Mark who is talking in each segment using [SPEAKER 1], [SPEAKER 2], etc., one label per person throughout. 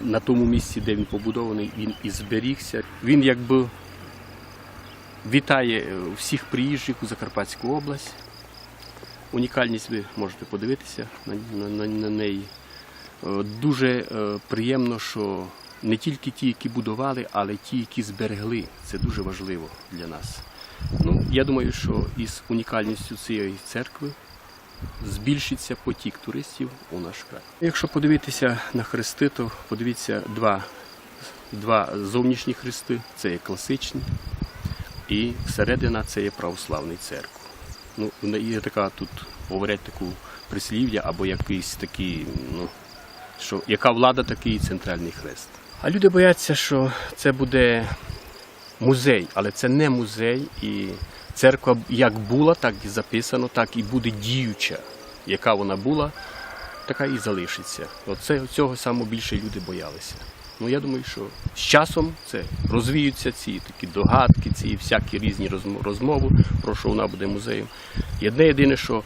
[SPEAKER 1] на тому місці, де він побудований, він і зберігся. Він якби вітає е, всіх приїжджих у Закарпатську область. Унікальність ви можете подивитися на, на, на, на неї. Е, Дуже е, приємно, що не тільки ті, які будували, але ті, які зберегли. Це дуже важливо для нас. Ну, я думаю, що із унікальністю цієї церкви збільшиться потік туристів у наш край. Якщо подивитися на хрести, то подивіться два, два зовнішні хрести, це є класичні, і середина це є православний церква. Ну, є така тут, говорять таку прислів'я або якийсь такий, ну, що яка влада, такий центральний хрест. А люди бояться, що це буде музей, але це не музей, і церква як була, так і записано, так і буде діюча. Яка вона була, така і залишиться. Оце цього саме більше люди боялися. Ну я думаю, що з часом це розвіються ці такі догадки, ці всякі різні розм- розмови про що вона буде музеєм. І одне єдине, що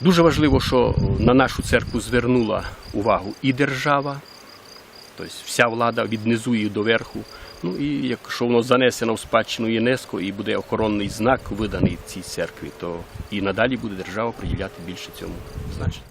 [SPEAKER 1] дуже важливо, що на нашу церкву звернула увагу і держава, тобто вся влада від низу її до верху. Ну і якщо воно занесено в спадщину ЮНЕСКО і буде охоронний знак виданий цій церкві, то і надалі буде держава приділяти більше цьому значення.